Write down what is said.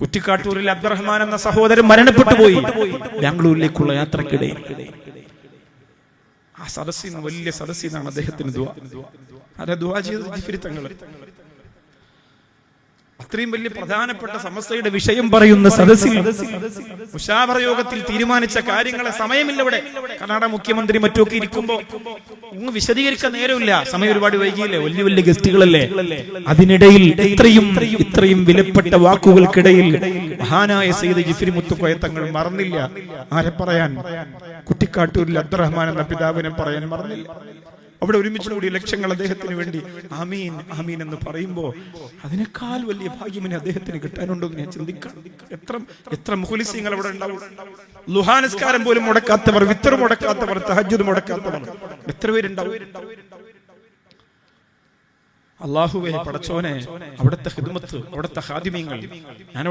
കുറ്റിക്കാട്ടൂരിൽ അബ്ദുറഹ്മാൻ എന്ന സഹോദരൻ മരണപ്പെട്ടു പോയി ബാംഗ്ലൂരിലേക്കുള്ള യാത്രക്കിടയിൽ ആ സദസ്സിന് വലിയ സദസ്സിനാണ് അദ്ദേഹത്തിന് ദുവാ ദുആ ചെയ്തത്? ജിഫിരി തങ്ങൾ. അത്രയും വലിയ പ്രധാനപ്പെട്ട സമസ്തയുടെ വിഷയം പറയുന്ന സദസ്സിൽ മുഷാവറ യോഗത്തിൽ തീരുമാനിച്ച കാര്യങ്ങളെ സമയമില്ല ഇവിടെ. കർണാടക മുഖ്യമന്ത്രി മറ്റുമൊക്കെ ഇരിക്കുമ്പോ ഒന്ന് വിശദീകരിക്കാൻ നേരമില്ല. സമയം ഒരുപാട് വൈകിയില്ലേ? വലിയ വലിയ ഗസ്റ്റുകളല്ലേ? അതിനിടയിൽ ഇത്രയും ഇത്രയും വിലപ്പെട്ട വാക്കുകൾക്കിടയിൽ മഹാനായ സയ്യിദ് ജിഫിരി മുത്തുക്കോയ തങ്ങൾ മറന്നില്ല. ആരെ പറയാൻ? കുട്ടിക്കാട്ടൂരിൽ അബ്ദുറഹ്മാൻ എന്ന പിതാവിനെ പറയാൻ മറന്നില്ല. അവിടെ ഒരുമിച്ച് കൂടി ലക്ഷങ്ങൾ അദ്ദേഹത്തിന് വേണ്ടി ആമീൻ ആമീൻ എന്ന് പറയുമ്പോ അതിനേക്കാൾ വലിയ ഭാഗ്യം ഇനി അദ്ദേഹത്തിന് കിട്ടാനുണ്ടോ എന്ന് ഞാൻ ചിന്തിക്കണം. എത്ര എത്ര മുഹലിസിങ്ങൾ അവിടെ ഉണ്ടാവും? ലുഹാനസ്കാരം പോലും മുടക്കാത്തവർ വിത്തർ മുടക്കാത്തവർ തഹജുദ് മുടക്കാത്തവർ എത്ര പേരുണ്ടാവും? അള്ളാഹുവെ പടച്ചോനെ അവിടുത്തെ ഹിദ്മത്ത് അവിടുത്തെ ഹാദിമ്യങ്ങൾ ഞാൻ